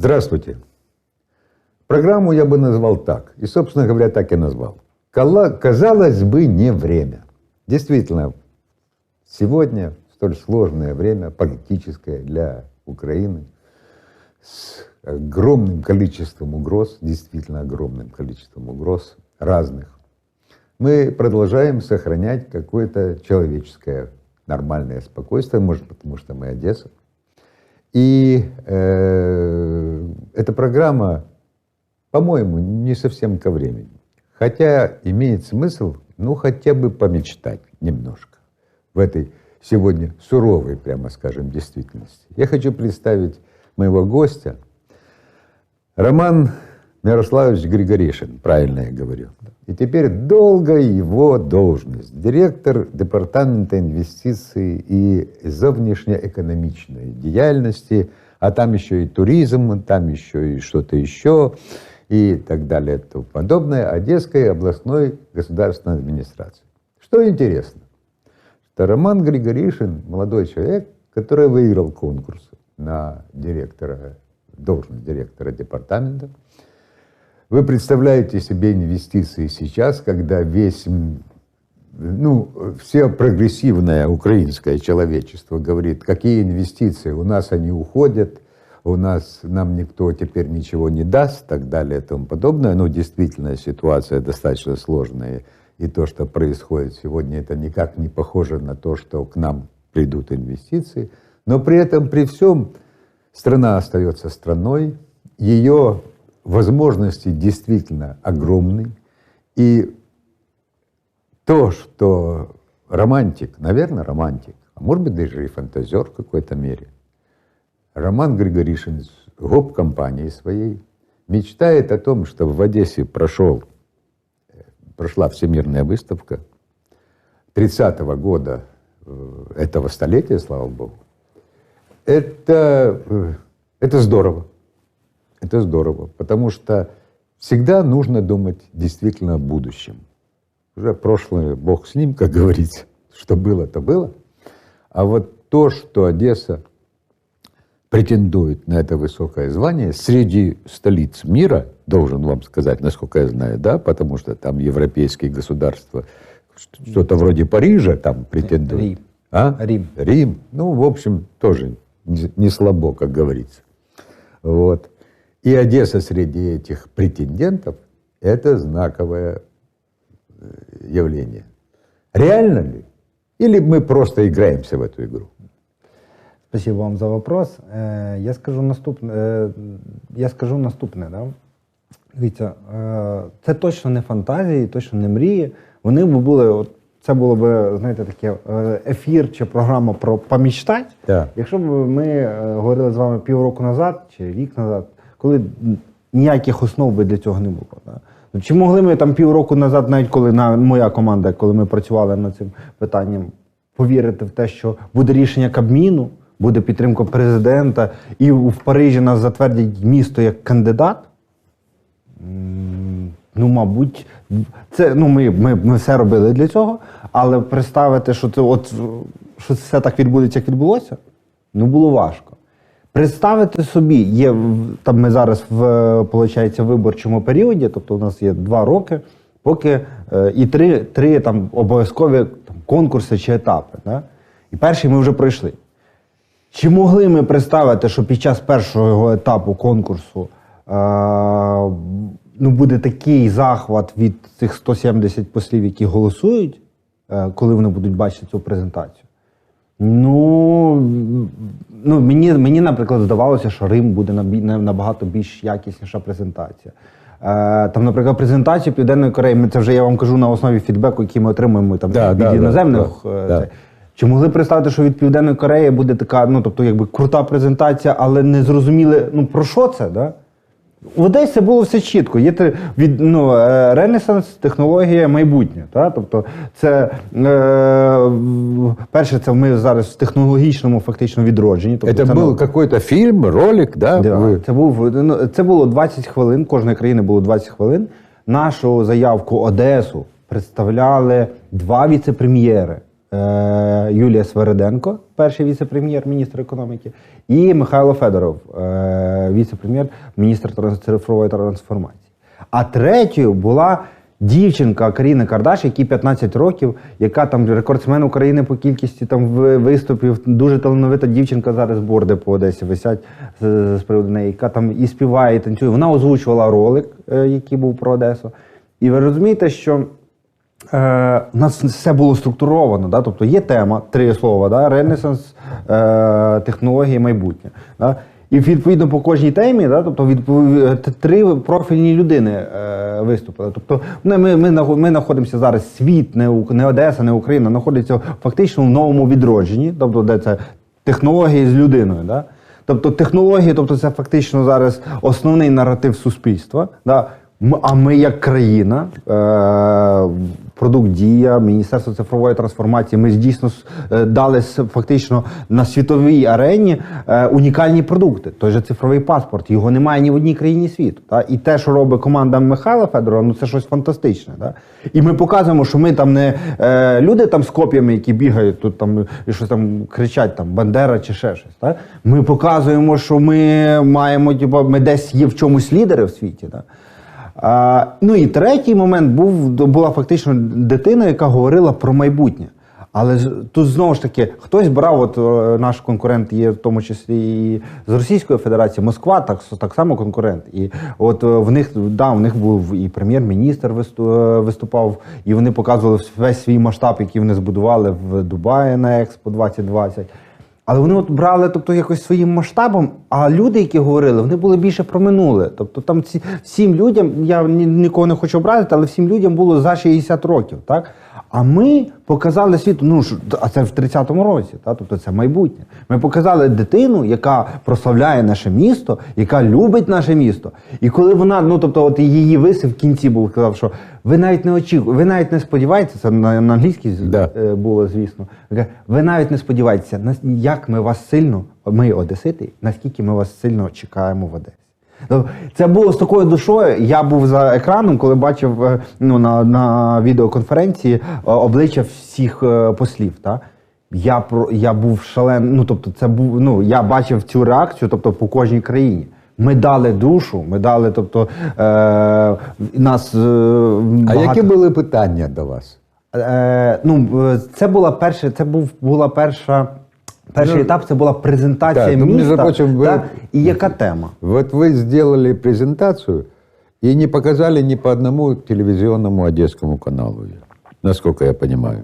Здравствуйте. Программу я бы назвал так, и, собственно говоря, так и назвал. Казалось бы, не время. Действительно, сегодня столь сложное время политическое для Украины с огромным количеством угроз, действительно огромным количеством угроз разных. Мы продолжаем сохранять какое-то человеческое нормальное спокойствие, может, потому что мы Одесса. И э, эта программа, по-моему, не совсем ко времени. Хотя имеет смысл, ну, хотя бы помечтать немножко в этой сегодня суровой, прямо скажем, действительности. Я хочу представить моего гостя. Роман Мирославович Григоришин, правильно я говорю. И теперь долгая его должность. Директор Департамента инвестиций и зовнішньоекономічної діяльності, а там еще и туризм, там еще и что-то еще, и так далее, и тому подобное, Одесской областной государственной администрации. Что интересно, что Роман Григоришин, молодой человек, который выиграл конкурс на директора, должность директора департамента, вы представляете себе инвестиции сейчас, когда весь, ну, все прогрессивное украинское человечество говорит, какие инвестиции, у нас они уходят, у нас нам никто теперь ничего не даст, так далее и тому подобное. Но действительно ситуация достаточно сложная, и то, что происходит сегодня, это никак не похоже на то, что к нам придут инвестиции. Но при этом, при всем, страна остается страной, ее возможности действительно огромны. И то, что романтик, наверное, романтик, а может быть даже и фантазер в какой-то мере, Роман Григоришин с гоп-компанией своей мечтает о том, что в Одессе прошел, э, прошла всемирная выставка 30-го года э, этого столетия, слава богу. Это, э, это здорово. Это здорово, потому что всегда нужно думать действительно о будущем. Уже прошлое, Бог с ним, как говорится, что было, то было. А вот то, что Одесса претендует на это высокое звание среди столиц мира, должен вам сказать, насколько я знаю, да, потому что там европейские государства, что-то вроде Парижа там претендуют. Рим. А? Рим. Рим. Ну, в общем, тоже не слабо, как говорится. Вот. И Одесса среди этих претендентов – это знаковое э, явление. Реально ли? Или мы просто играемся в эту игру? Спасибо вам за вопрос. Е, я скажу наступне. Е, я скажу наступне. Да? Дивіться, е, це точно не фантазії, точно не мрії. Вони б були, от, це було б, знаєте, таке е, ефір чи програма про помічтать. Так. Якщо б ми е, говорили з вами півроку назад чи рік назад, коли ніяких основ би для цього не було. Да? Чи могли ми там півроку назад, навіть коли на моя команда, коли ми працювали над цим питанням, повірити в те, що буде рішення Кабміну, буде підтримка президента, і в Парижі нас затвердять місто як кандидат? Ну, мабуть, це ну ми, ми, ми все робили для цього, але представити, що це от що це все так відбудеться, як відбулося, ну було важко. Представити собі, є там ми зараз в получається, виборчому періоді, тобто у нас є два роки, поки е, і три, три там обов'язкові там, конкурси чи етапи. Да? І перший ми вже пройшли. Чи могли ми представити, що під час першого етапу конкурсу е, ну, буде такий захват від цих 170 послів, які голосують, е, коли вони будуть бачити цю презентацію? Ну, ну мені, мені, наприклад, здавалося, що Рим буде набагато більш якісніша презентація. Е, там, наприклад, презентацію Південної Кореї, ми це вже я вам кажу на основі фідбеку, який ми отримуємо там, Да, від да, іноземних. да, е, да. Чи могли представити, що від Південної Кореї буде така, ну тобто, якби крута презентація, але не зрозуміли, ну про що це, да? В Одесі було все чітко. Є три- від ну, е, ренесанс, технологія, майбутнє. Та? Тобто, це е, в- перше, це ми зараз в технологічному фактично відродженні. Тобто, Это це, был ну, какой-то фильм, ролик, да? Да, Вы- це, був, ну, це було 20 хвилин, кожної країни було 20 хвилин. Нашу заявку Одесу представляли два віце-прем'єри е, Юлія Свериденко, перший віце-прем'єр, міністр економіки, і Михайло Федоров, е, віце-прем'єр, міністр цифрової трансформації. А третьою була дівчинка Каріна Кардаш, якій 15 років, яка там рекордсмен України по кількості там виступів. Дуже талановита дівчинка зараз борди по Одесі висять з, з приводу неї, яка там і співає, і танцює. Вона озвучувала ролик, е, який був про Одесу. І ви розумієте, що Е, у нас все було структуровано, да? тобто є тема, три слова, да? ренесанс, е, технології, майбутнє. Да? І відповідно по кожній темі, да? тобто відпов- три профільні людини е, виступили. Тобто ми, ми, ми, ми знаходимося зараз, світ, не, не Одеса, не Україна, знаходиться фактично в новому відродженні, тобто де це технології з людиною. Да? Тобто технології, тобто це фактично зараз основний наратив суспільства. Да? А ми як країна, е, продукт дія, Міністерство цифрової трансформації, ми дійсно е, дали фактично на світовій арені е, унікальні продукти. Той же цифровий паспорт. Його немає ні в одній країні світу. Та? І те, що робить команда Михайла Федорова, ну це щось фантастичне. Да? І ми показуємо, що ми там не е, люди там з коп'ями, які бігають тут там і щось там кричать, там Бандера чи ще щось. Так? Ми показуємо, що ми маємо, типу, ми десь є в чомусь лідери в світі. Так? Ну і третій момент був була фактично дитина, яка говорила про майбутнє. Але тут знову ж таки хтось брав, от е, наш конкурент є в тому числі і з Російської Федерації, Москва так, так само конкурент. І от е, в них да, в них був і прем'єр-міністр е, виступав, і вони показували весь свій масштаб, який вони збудували в Дубаї на Експо 2020. Але вони от брали тобто, якось своїм масштабом, а люди, які говорили, вони були більше про минуле. Тобто там ці, всім людям, я нікого не хочу образити, але всім людям було за 60 років. Так? А ми показали світу, ну а це в 30-му році, так? тобто це майбутнє. Ми показали дитину, яка прославляє наше місто, яка любить наше місто. І коли вона, ну тобто, от її висив в кінці був сказав, що ви навіть не очікуєте, ви навіть не сподіваєтеся, це на, на англійській Да. е, було, звісно. Ви навіть не сподіваєтеся, як ми вас сильно, ми одесити, наскільки ми вас сильно чекаємо в Одесі. Тобто Це було з такою душою. Я був за екраном, коли бачив е, ну, на, на відеоконференції е, обличчя всіх е, послів. Та? Я, я був шален. Ну, тобто, це був, ну, я бачив цю реакцію тобто, по кожній країні. Ми дали душу, ми дали, тобто, е, нас. Е, А які були питання до вас? Е, ну, це була перша, це був була перша. Перший Ну, етап це була презентація так, ну, міста. прочим, ви- так, і яка тема? Вот ви зробили презентацію і не показали ні по одному телевізійному одеському каналу, наскільки насколько я розумію.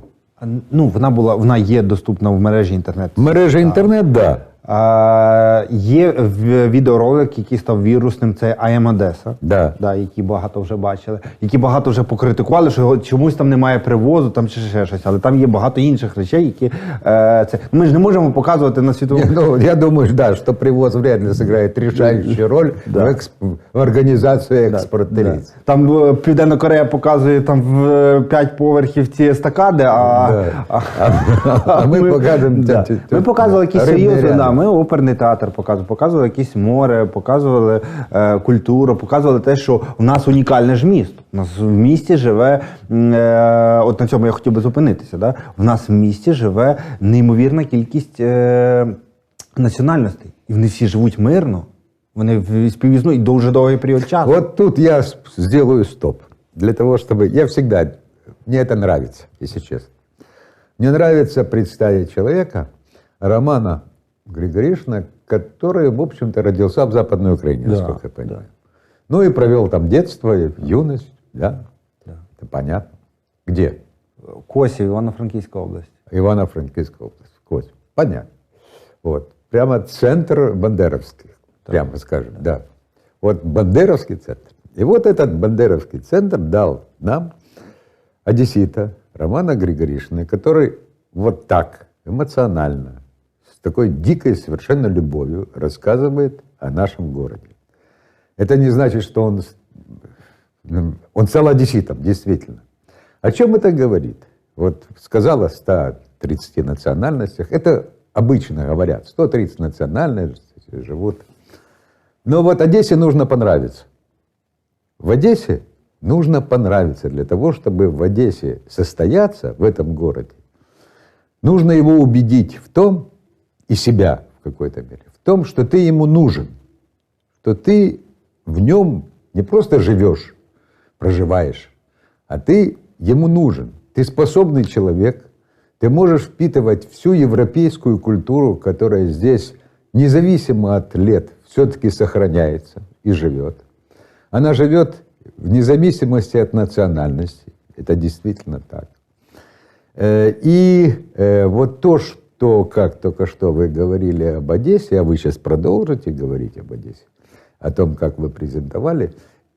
Ну, вона була, вона є доступна в мережі інтернет. В мережі інтернет, да. А, є в- відеоролик, який став вірусним, це I am Odessa, Да. Да, які багато вже бачили, які багато вже покритикували, що його чомусь там немає привозу, там чи ще щось, але там є багато інших речей, які е, це. Ми ж не можемо показувати на світовому. Не, ну, я думаю, да, что привоз вряд ли сыграет решающую роль в, эксп- в организации экспорта Да. лиц. Там е, Південна Корея показує там в е, п'ять поверхів ці естакади, а, Да. а, А ми покажемо Да. ті- ті- Ми показували якісь рибний серйозні, ряд. да, ми оперний театр показували, показували якісь море, показували е, культуру, показували те, що в нас унікальне ж місто. У нас в місті живе, е, от на цьому я хотів би зупинитися. Да? В нас в місті живе неймовірна кількість е, національностей. І вони всі живуть мирно. Вони співіснують дуже довгий період часу. Вот тут я сделаю стоп. Для того, чтобы... Я всегда... Мне это нравится, если честно. Мне нравится представить человека, Романа Григоришна, который, в общем-то, родился в Западной Украине, Да, насколько я понимаю. Ну и провел там детство, и юность, да? Это понятно. Где? Косів, Івано-Франківська область. Ивано-Франкивская область. Кость. Понятно. Вот. Прямо центр Бандеровский. Прямо скажем, да. Вот Бандеровский центр. И вот этот Бандеровский центр дал нам одессита Романа Григоришина, который вот так эмоционально, с такой дикой совершенно любовью рассказывает о нашем городе. Это не значит, что он, он стал одесситом, действительно. О чем это говорит? Вот сказал о 130 национальностях. Это обычно говорят. 130 национальностей живут. Но вот Одессе нужно понравиться. В Одессе нужно понравиться для того, чтобы в Одессе состояться, в этом городе, нужно его убедить в том, и себя в какой-то мере, в том, что ты ему нужен, что ты в нем не просто живешь, проживаешь, а ты ему нужен. Ты способный человек, ты можешь впитывать всю европейскую культуру, которая здесь, независимо от лет, все-таки сохраняется и живет. Она живет вне зависимости от национальности. Это действительно так. Э, И э, вот то, что, как только что вы говорили об Одессе, а вы сейчас продолжите говорить об Одессе, о том, как вы презентовали,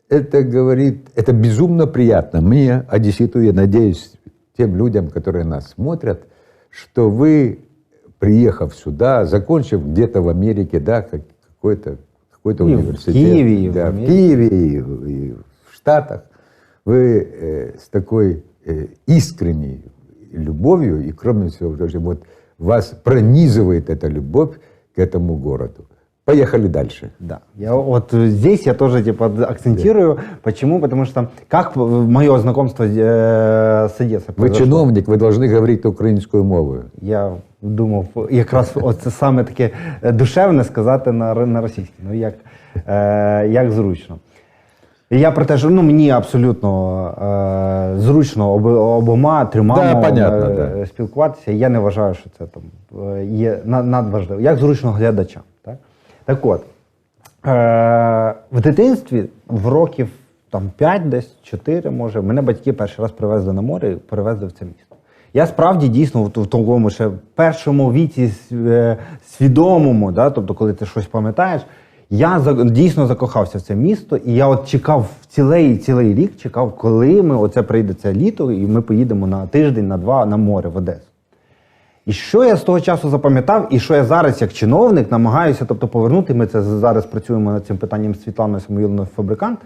это говорит, это безумно приятно мне, одесситу, я надеюсь, тем людям, которые нас смотрят, что вы, приехав сюда, закончив где-то в Америке, да, как- какой-то какой-то И в университет, Киеве, и в да, в Америке. Киеве, и, в- и в Штатах, вы э, с такой э, искренней любовью, и кроме всего прочего, вот вас пронизывает эта любовь к этому городу. Поехали дальше. Да. Я вот здесь я тоже типа акцентирую. Почему? Потому что как мое знакомство э, с Одессой Ви произошло? чиновник, ви повинні говорити українською мовою. Я думав, якраз це саме таке е, душевне сказати на, р- на російській. Ну як, е, як зручно. Я про те, що ну, мені абсолютно е, зручно об, обома трьома Да, понятно, е, да. спілкуватися. Я не вважаю, що це там е, є надважливо. Як зручно глядачам. Так, так от, е, в дитинстві в років там 5, десь 4, може, мене батьки перший раз привезли на море і перевезли в це місто. Я справді дійсно в, в тому ще першому віці е, свідомому, да, тобто, коли ти щось пам'ятаєш, я дійсно закохався в це місто, і я от чекав цілий цілий рік, чекав, коли ми оце прийде це літо, і ми поїдемо на тиждень, на два на море в Одесу. І що я з того часу запам'ятав, і що я зараз, як чиновник, намагаюся тобто, повернути. Ми це зараз працюємо над цим питанням з Світланою Самоїловною фабрикант.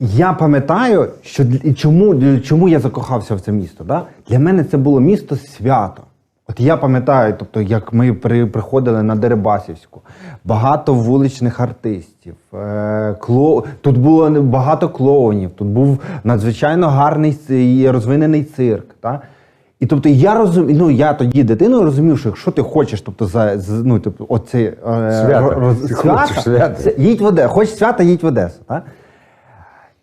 Я пам'ятаю, що чому, чому я закохався в це місто. Да? Для мене це було місто свято. От я пам'ятаю, тобто, як ми при, приходили на Дерибасівську, багато вуличних артистів, е, кло... тут було багато клоунів, тут був надзвичайно гарний і розвинений цирк. Та? І тобто я розумію, ну я тоді дитиною розумів, що якщо ти хочеш, тобто за ну, тобто, оце е, Свято. роз- Ти свята, хочеш свято. їдь в Одесу, хочеш свята, їдь в Одесу. Так?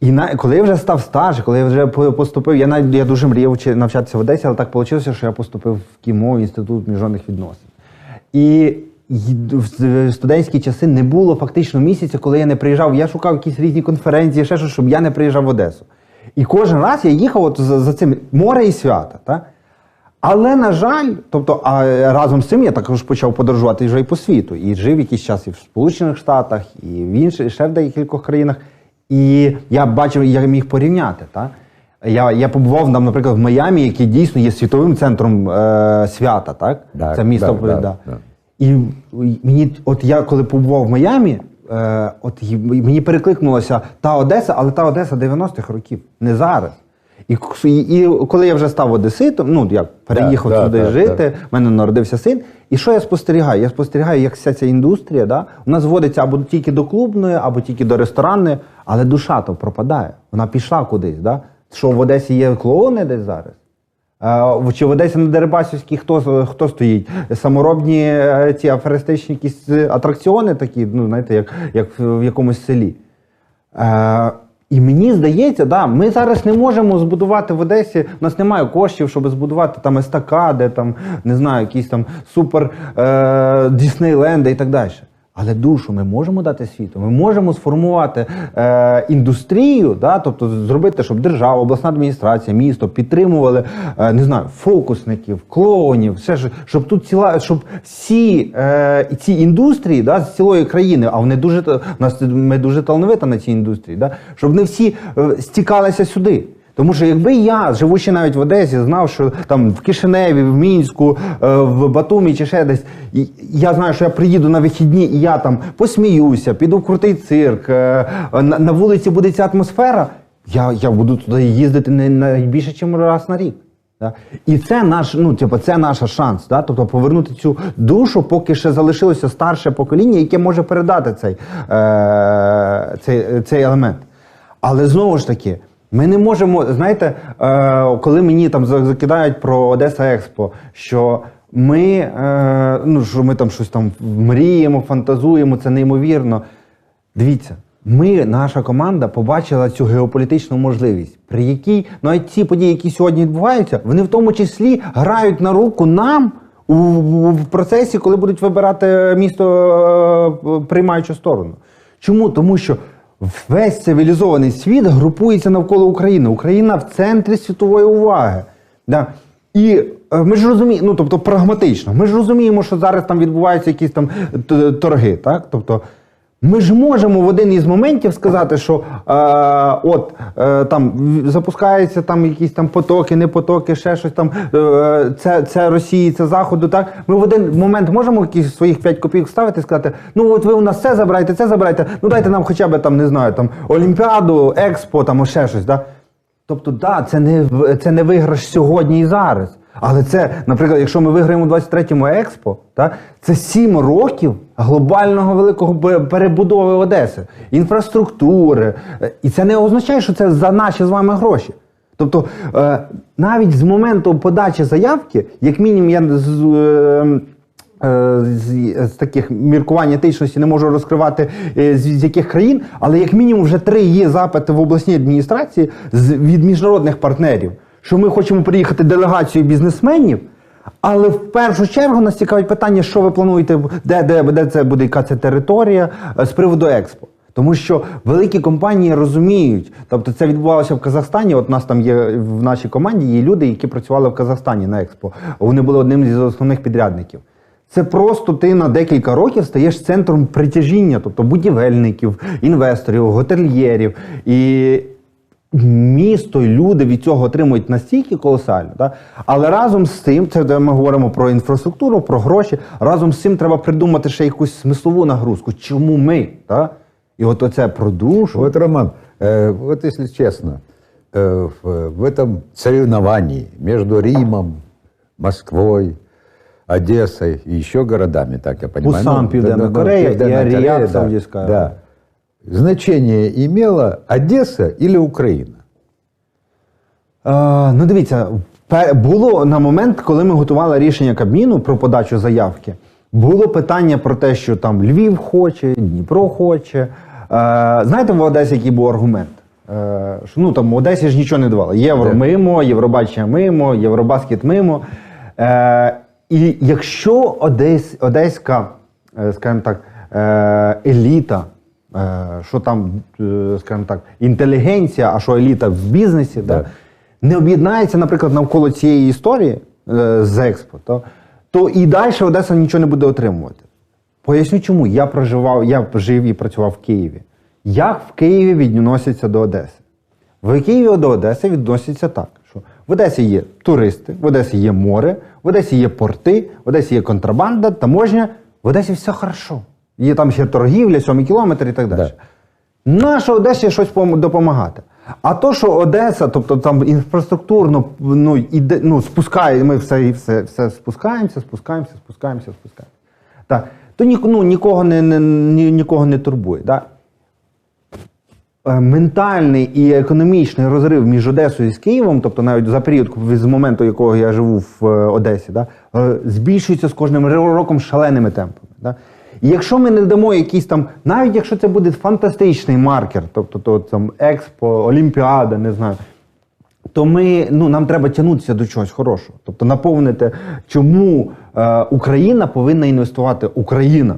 І на, коли я вже став старший, коли я вже поступив, я навіть я дуже мріяв навчатися в Одесі, але так вийшло, що я поступив в КІМО, інститут міжнародних відносин. І в студентські часи не було фактично місяця, коли я не приїжджав. Я шукав якісь різні конференції, ще щось, щоб я не приїжджав в Одесу. І кожен раз я їхав от за, за цим море і свята. Та? Але, на жаль, тобто, а разом з цим я також почав подорожувати вже і по світу. І жив якийсь час і в Сполучених Штатах, і в інших, ще в деяких країнах. І я бачив, я міг порівняти. Та? Я, я побував там, наприклад, в Майамі, який дійсно є світовим центром е, свята. Так? Так, Це місто. да, да, да. І мені, от я коли побував в Майамі, е, от мені перекликнулася та Одеса, але та Одеса 90-х років, не зараз. І, і, і коли я вже став одеситом, ну як переїхав да, туди да, жити, в мене народився син. І що я спостерігаю? Я спостерігаю, як вся ця індустрія, да, вона зводиться або тільки до клубної, або тільки до ресторанної, але душа то пропадає. Вона пішла кудись. Да? Що в Одесі є клоуни десь зараз? Чи в Одесі на Дерибасівській хто, хто стоїть? Саморобні е, ці аферистичні якісь е, атракціони такі, ну знаєте, як, як в якомусь селі. Е, і мені здається, да, ми зараз не можемо збудувати в Одесі. У нас немає коштів, щоб збудувати там естакади, там не знаю, якісь там супер е, Діснейленди і так далі. Але душу ми можемо дати світу. Ми можемо сформувати е, індустрію, да, тобто зробити, щоб держава, обласна адміністрація, місто підтримували е, не знаю, фокусників, клоунів, все ж, щоб тут ціла, щоб всі е, ці індустрії да, з цілої країни, а вони дуже нас ми дуже талановита на цій індустрії, да, щоб не всі е, стікалися сюди. Тому що якби я, живучи навіть в Одесі, знав, що там в Кишиневі, в Мінську, е, в Батумі чи ще десь, я знаю, що я приїду на вихідні і я там посміюся, піду в крутий цирк, е, на, вулиці буде ця атмосфера, я, я буду туди їздити не найбільше, ніж раз на рік. Да? І це наш, ну, типу, це наш шанс, да? тобто повернути цю душу, поки ще залишилося старше покоління, яке може передати цей, е, цей, цей елемент. Але знову ж таки, Ми не можемо, знаєте, е, коли мені там закидають про Одеса Експо, що ми, е, ну, що ми там щось там мріємо, фантазуємо, це неймовірно. Дивіться, ми, наша команда, побачила цю геополітичну можливість, при якій навіть ці події, які сьогодні відбуваються, вони в тому числі грають на руку нам в процесі, коли будуть вибирати місто е, приймаючу сторону. Чому? Тому що весь цивілізований світ групується навколо України. Україна в центрі світової уваги. Да. І е, ми ж розуміємо, ну тобто прагматично, ми ж розуміємо, що зараз там відбуваються якісь там торги, так? Тобто, ми ж можемо в один із моментів сказати, що е, от е, там запускаються там якісь там потоки, не потоки, ще щось там. Е, це, це Росії, це Заходу. Так ми в один момент можемо якісь своїх 5 копійок вставити і сказати: ну от ви у нас це забирайте, це забирайте. Ну дайте нам хоча б там не знаю, там Олімпіаду, Експо, там ще щось. Да? Тобто, да, це не це не виграш сьогодні і зараз. Але це, наприклад, якщо ми виграємо 23-му експо, та, це 7 років глобального великого перебудови Одеси, інфраструктури. Е, І це не означає, що це за наші з вами гроші. Тобто, е, навіть з моменту подачі заявки, як мінімум, я з, е, е, з, з таких міркувань етичності не можу розкривати е, з, з яких країн, але як мінімум вже три є запити в обласній адміністрації з, від міжнародних партнерів, що ми хочемо приїхати делегацією бізнесменів. Але в першу чергу нас цікавить питання, що ви плануєте, де, де, де це буде, яка це територія е, з приводу експо. Тому що великі компанії розуміють, тобто це відбувалося в Казахстані. От у нас там є в нашій команді є люди, які працювали в Казахстані на експо. Вони були одним з основних підрядників. Це просто ти на декілька років стаєш центром притяжіння, тобто будівельників, інвесторів, готельєрів. І місто і люди від цього отримують настільки колосально. Да? Але разом з тим, це де ми говоримо про інфраструктуру, про гроші. Разом з цим треба придумати ще якусь смислову нагрузку. Чому ми? Да? І от оце про душу. Вот, Роман, э, вот если честно, э, в, в этом соревновании между Римом, Москвой, Одессой и еще городами, так я понимаю. Пусан, Південна Корея и Південна Ариад, Корея, да, Саудовская Да. Значение имела Одесса или Украина? Е, ну, дивіться, було на момент, коли ми готували рішення Кабміну про подачу заявки, було питання про те, що там Львів хоче, Дніпро хоче. Е, знаєте, в Одесі який був аргумент? Е, що, ну там в Одесі ж нічого не давали. Євро мимо, Євробачення мимо, Євробаскет мимо. Е, і якщо Одесь, одеська, е, скажімо так, е, еліта, що там, е, скажімо так, інтелігенція, а що еліта в бізнесі, да, не об'єднається, наприклад, навколо цієї історії е, з Експо, то, то і далі Одеса нічого не буде отримувати. Поясню чому. Я проживав, я жив і працював в Києві. Як в Києві відносяться до Одеси? В Києві до Одеси відносяться так, що в Одесі є туристи, в Одесі є море, в Одесі є порти, в Одесі є контрабанда, таможня, в Одесі все хорошо. Є там ще торгівля, сьомий кілометр і так далі. Наша Одесі щось допомагати. А то, що Одеса, тобто там інфраструктурно ну, іде, ну, спускає, ми все, все, все спускаємося, спускаємося, спускаємося, спускаємося. Так. То ні, ну, нікого, не, не, ні, нікого не турбує. Так? Е, Ментальний і економічний розрив між Одесою і Києвом, тобто навіть за період з моменту, якого я живу в е, Одесі, да, е, збільшується з кожним роком шаленими темпами. Да. Якщо ми не дамо якийсь там, навіть якщо це буде фантастичний маркер, тобто то, там Експо, Олімпіада, не знаю, то ми, ну, нам треба тягнутися до чогось хорошого. Тобто наповнити, чому е, Україна повинна інвестувати, Україна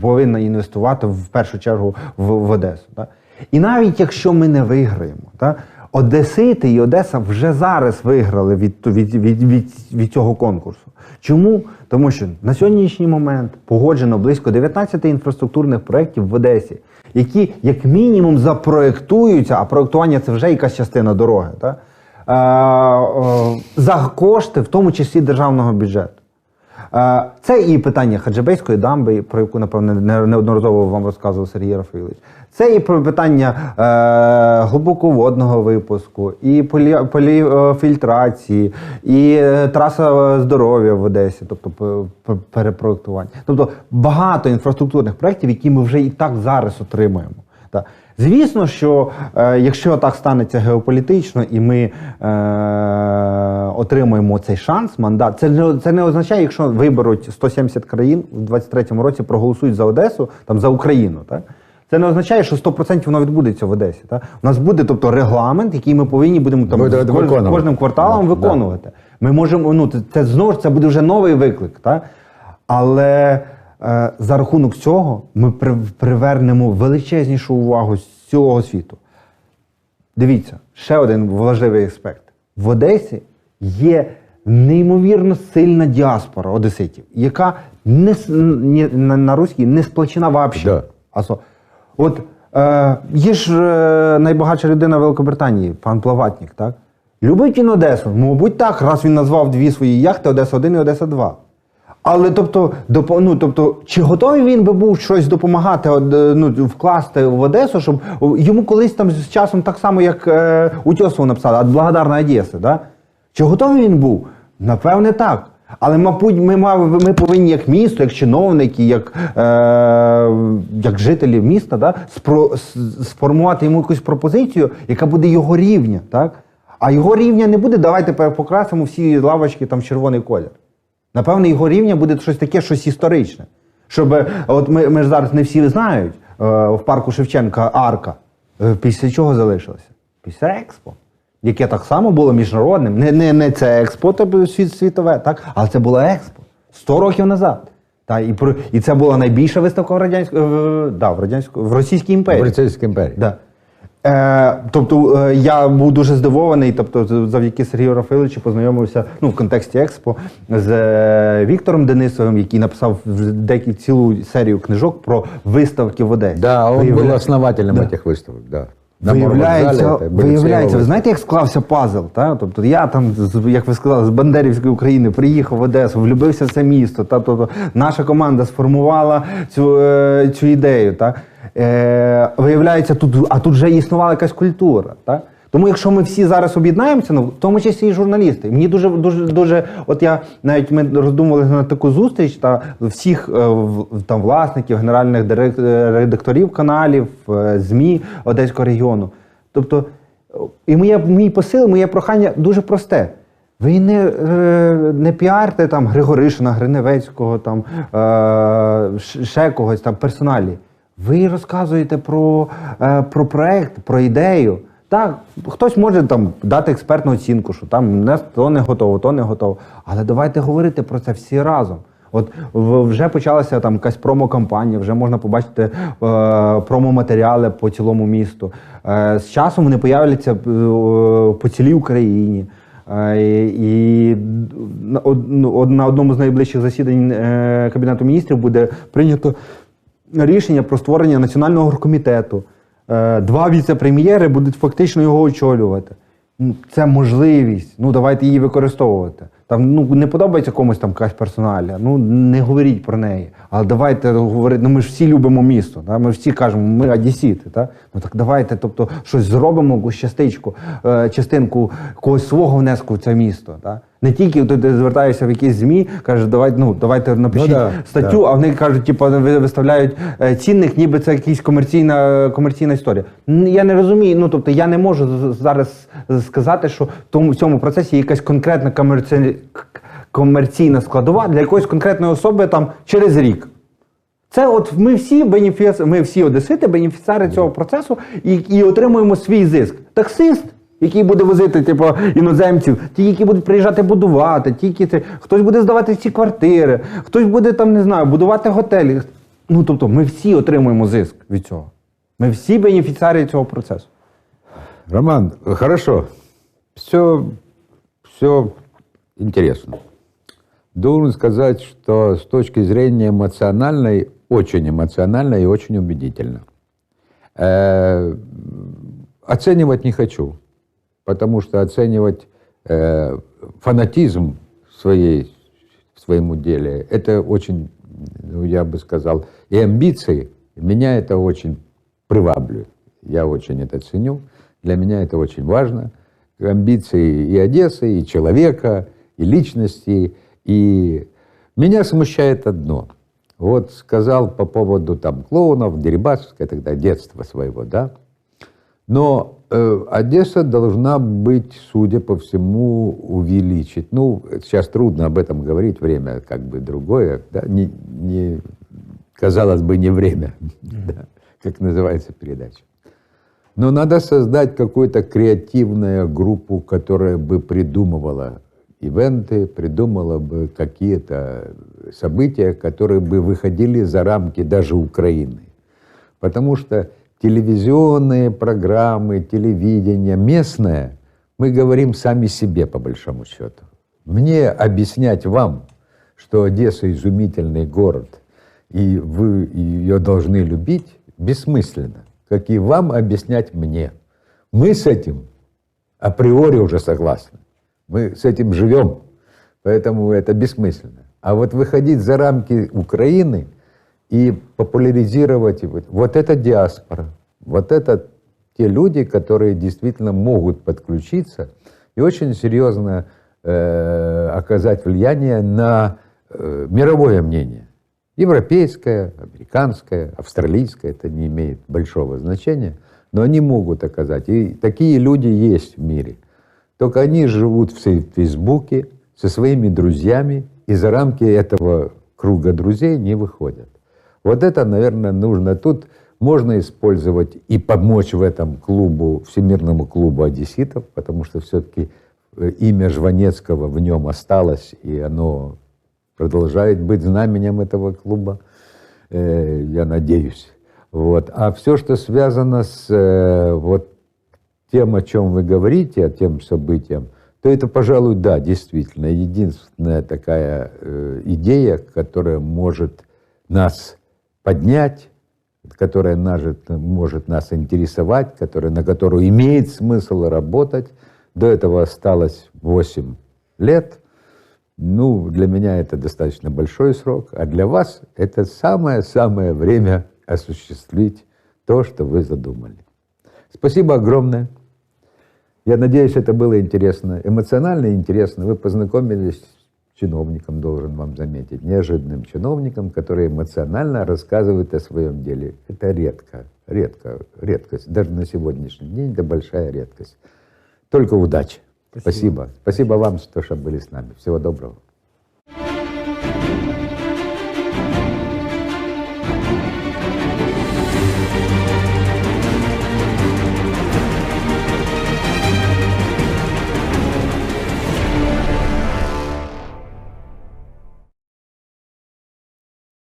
повинна інвестувати в першу чергу в, в Одесу. Так? І навіть якщо ми не виграємо, так? Одесити і Одеса вже зараз виграли від, від, від, від, від цього конкурсу. Чому? Тому що на сьогоднішній момент погоджено близько 19 інфраструктурних проєктів в Одесі, які як мінімум запроєктуються, а проєктування це вже якась частина дороги. Е, за кошти, в тому числі державного бюджету. Це і питання Хаджибейської дамби, про яку, напевне, неодноразово вам розказував Сергій Рафаїлович. Це і про питання е, глибоководного випуску, і полі, поліфільтрації, і е, траса здоров'я в Одесі, тобто перепроектування. Тобто багато інфраструктурних проєктів, які ми вже і так зараз отримуємо. Так. Звісно, що е, якщо так станеться геополітично, і ми е, отримаємо цей шанс, мандат, це не, це не означає, якщо виберуть 170 країн в 23-му році, проголосують за Одесу, там за Україну. Так? Це не означає, що 100% воно відбудеться в Одесі. Так? У нас буде тобто, регламент, який ми повинні будемо там Буде з кож- виконувати. кожним кварталом Да, виконувати. Ми можемо, ну це, це знову ж це буде вже новий виклик. Так? Але е, за рахунок цього ми при, привернемо величезнішу увагу з цього світу. Дивіться, ще один важливий аспект. В Одесі є неймовірно сильна діаспора одеситів, яка не, с- ні- на, на руській не сплочена взагалі. Да. От е, є ж е, найбагатша людина Великобританії, пан Плаватник, так? Любить він Одесу? Ну, Мабуть, так, раз він назвав дві свої яхти Одеса 1 і Одеса 2. Але тобто, допо- ну, тобто, чи готовий він би був щось допомагати, е, ну, вкласти в Одесу, щоб йому колись там з часом так само, як е, Утьосову написали, «От благодарна Одеса, да? Чи готовий він був? Напевне, так. Але, мабуть, ми, мав- ми повинні як місто, як чиновники, як, е, як жителі міста, да, спро, сформувати йому якусь пропозицію, яка буде його рівня. Так? А його рівня не буде, давайте покрасимо всі лавочки там в червоний колір. Напевне, його рівня буде щось таке, щось історичне. Щоб, е, от ми, ми ж зараз не всі знають, е, в парку Шевченка арка. Е, Після чого залишилося? Після експо Яке так само було міжнародним. Не, не, не це експо, тобто світ, світове, так? але це було експо 100 років назад. Та, і, про- і це була найбільша виставка в радянську, е, да, в радянську, в Російській імперії. В Російській імперії. Да. Е, тобто е, я був дуже здивований, тобто з- завдяки Сергію Рафиловичу познайомився ну, в контексті Експо з е, Віктором Денисовим, який написав вже деякі цілу серію книжок про виставки в Одесі. Да, он Виявля- был основателем Да. этих выставок, да. Виявляється, виявляється, ви знаєте, як склався пазл? Та? Тобто я там, як ви сказали, з Бандерівської України приїхав в Одесу, влюбився в це місто. Та? Тобто наша команда сформувала цю, е, цю ідею. Та? Е, виявляється, тут, а тут вже існувала якась культура. Та? Тому якщо ми всі зараз об'єднаємося, ну в тому числі і журналісти. Мені дуже дуже дуже, от я навіть ми роздумували на таку зустріч та всіх е, там власників, генеральних редакторів каналів, е, ЗМІ Одеського регіону. Тобто, і моє, мій посил, моє прохання дуже просте. Ви не, е, не піарте там Григоришина, Гриневецького, там, ще когось там персоналі. Ви розказуєте про, про проект, про ідею. Так, хтось може там дати експертну оцінку, що там не, то не готово, то не готово. Але давайте говорити про це всі разом. От вже почалася там якась промо-кампанія, вже можна побачити е, промо-матеріали по цілому місту. Е, з часом вони появляться е, по цілій Україні. Е, І ну, на одному з найближчих засідань е, Кабінету міністрів буде прийнято рішення про створення національного оргкомітету. Е, Два віце-прем'єри будуть фактично його очолювати. Це можливість. Ну давайте її використовувати. Там ну не подобається комусь там якась персоналія. Ну не говоріть про неї. Але давайте говорити. Ну ми ж всі любимо місто. Да? Ми всі кажемо, ми одесіти. Та? Ну так давайте, тобто, щось зробимо, якусь частичку, е, частинку когось свого внеску в це місто. Та? Не тільки ти звертаєшся в якісь змі, кажеш, давайте, ну давайте напишіть да, статтю, да. а вони кажуть, типу, ви- виставляють е, цінник, ніби це якась комерційна, комерційна історія. Я не розумію. Ну тобто я не можу зараз сказати, що в цьому процесі є якась конкретна комерці... комерційна складова для якоїсь конкретної особи там через рік. Це от ми всі бенефіс, ми всі одесити, бенефіціари цього процесу і, і отримуємо свій зиск. Таксист, який буде возити типу, іноземців, ті, які будуть приїжджати будувати, ті, які хтось буде здавати ці квартири, хтось буде там, не знаю, будувати готелі. Ну тобто, ми всі отримуємо зиск від цього. Ми всі бенефіціари цього процесу. Роман, хорошо. Все, все интересно. Должен сказать, что с точки зрения эмоциональной, очень эмоционально и очень убедительно. Э, оценивать не хочу, потому что оценивать э, фанатизм своей, в своему деле, это очень, ну, я бы сказал, и амбиции, меня это очень привабливает. Я очень это ценю. Для меня это очень важно. Амбиции и Одессы, и человека, и личности. И меня смущает одно. Вот сказал по поводу там клоунов, Дерибасовское, тогда детства своего, да. Но э, Одесса должна быть, судя по всему, увеличить. Ну, сейчас трудно об этом говорить, время как бы другое, да, не, не, казалось бы, не время, да, как называется передача. Но надо создать какую-то креативную группу, которая бы придумывала ивенты, придумала бы какие-то события, которые бы выходили за рамки даже Украины. Потому что телевизионные программы, телевидение местное, мы говорим сами себе по большому счету. Мне объяснять вам, что Одесса изумительный город, и вы ее должны любить, бессмысленно. Как и вам объяснять мне. Мы с этим априори уже согласны. Мы с этим живем, поэтому это бессмысленно. А вот выходить за рамки Украины и популяризировать, его, вот это диаспора, вот это те люди, которые действительно могут подключиться и очень серьезно э, оказать влияние на э, мировое мнение. Европейское, американское, австралийское, это не имеет большого значения, но они могут оказать. И такие люди есть в мире. Только они живут в Фейсбуке со своими друзьями и за рамки этого круга друзей не выходят. Вот это, наверное, нужно. Тут можно использовать и помочь в этом клубу, Всемирному клубу одесситов, потому что все-таки имя Жванецкого в нем осталось, и оно продолжает быть знаменем этого клуба, э, я надеюсь. Вот. А все, что связано с э, вот тем, о чем вы говорите, о тем событиям, то это, пожалуй, да, действительно, единственная такая э, идея, которая может нас поднять, которая может, может нас интересовать, которая, на которую имеет смысл работать. До этого осталось 8 лет. Ну, для меня это достаточно большой срок, а для вас это самое-самое время осуществить то, что вы задумали. Спасибо огромное. Я надеюсь, это было интересно, эмоционально интересно. Вы познакомились с чиновником, должен вам заметить, неожиданным чиновником, который эмоционально рассказывает о своем деле. Это редко, редко, редкость. Даже на сегодняшний день это большая редкость. Только удачи. Спасибо. Спасибо, Спасибо вам, что были с нами. Всего доброго.